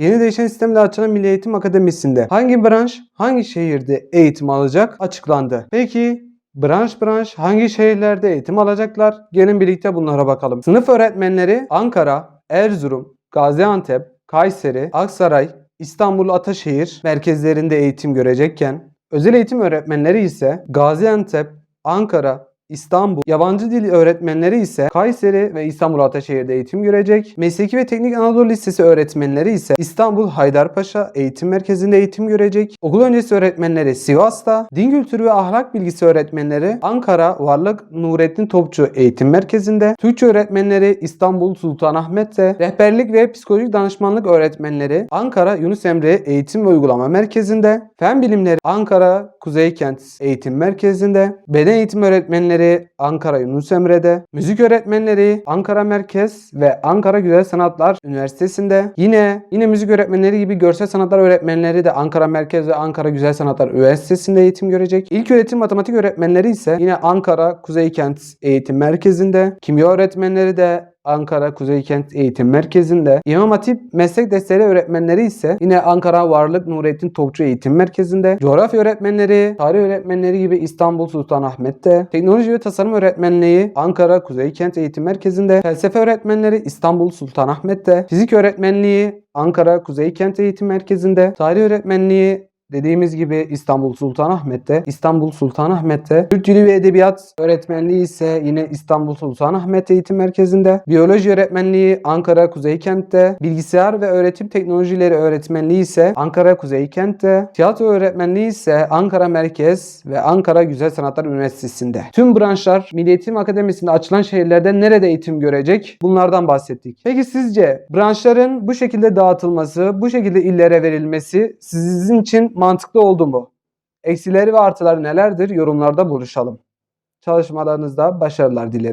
Yeni değişen sistemle açılan Milli Eğitim Akademisi'nde hangi branş hangi şehirde eğitim alacak açıklandı. Peki branş branş hangi şehirlerde eğitim alacaklar? Gelin birlikte bunlara bakalım. Sınıf öğretmenleri Ankara, Erzurum, Gaziantep, Kayseri, Aksaray, İstanbul Ataşehir merkezlerinde eğitim görecekken özel eğitim öğretmenleri ise Gaziantep, Ankara, İstanbul, yabancı dil öğretmenleri ise Kayseri ve İstanbul Ataşehir'de eğitim görecek. Mesleki ve Teknik Anadolu Lisesi öğretmenleri ise İstanbul Haydarpaşa Eğitim Merkezi'nde eğitim görecek. Okul öncesi öğretmenleri Sivas'ta, Din Kültürü ve Ahlak Bilgisi öğretmenleri Ankara Varlık Nurettin Topçu Eğitim Merkezi'nde, Türkçe öğretmenleri İstanbul Sultanahmet'te, rehberlik ve psikolojik danışmanlık öğretmenleri Ankara Yunus Emre Eğitim ve Uygulama Merkezi'nde, Fen Bilimleri Ankara Kuzeykent Eğitim Merkezi'nde, Beden Eğitimi öğretmenleri Ankara Yunus Emre'de, müzik öğretmenleri Ankara Merkez ve Ankara Güzel Sanatlar Üniversitesi'nde, yine yine müzik öğretmenleri gibi görsel sanatlar öğretmenleri de Ankara Merkez ve Ankara Güzel Sanatlar Üniversitesi'nde eğitim görecek. İlk öğretim matematik öğretmenleri ise yine Ankara Kuzeykent Eğitim Merkezi'nde, kimya öğretmenleri de Ankara Kuzeykent Eğitim Merkezi'nde, İmam Hatip Meslek Dersleri öğretmenleri ise yine Ankara Varlık Nurettin Topçu Eğitim Merkezi'nde, coğrafya öğretmenleri, tarih öğretmenleri gibi İstanbul Sultanahmet'te, teknoloji ve tasarım öğretmenliği Ankara Kuzeykent Eğitim Merkezi'nde, felsefe öğretmenleri İstanbul Sultanahmet'te, fizik öğretmenliği Ankara Kuzeykent Eğitim Merkezi'nde, tarih öğretmenliği Dediğimiz gibi İstanbul Sultanahmet'te, İstanbul Sultanahmet'te, Türk Dili ve Edebiyat öğretmenliği ise yine İstanbul Sultanahmet Eğitim Merkezi'nde, Biyoloji öğretmenliği Ankara Kuzeykent'te, Bilgisayar ve Öğretim Teknolojileri öğretmenliği ise Ankara Kuzeykent'te, Tiyatro öğretmenliği ise Ankara Merkez ve Ankara Güzel Sanatlar Üniversitesi'nde. Tüm branşlar Milli Eğitim Akademisi'nde açılan şehirlerde nerede eğitim görecek? Bunlardan bahsettik. Peki sizce branşların bu şekilde dağıtılması, bu şekilde illere verilmesi sizin için mantıklı oldu mu? Eksileri ve artıları nelerdir? Yorumlarda buluşalım. Çalışmalarınızda başarılar dilerim.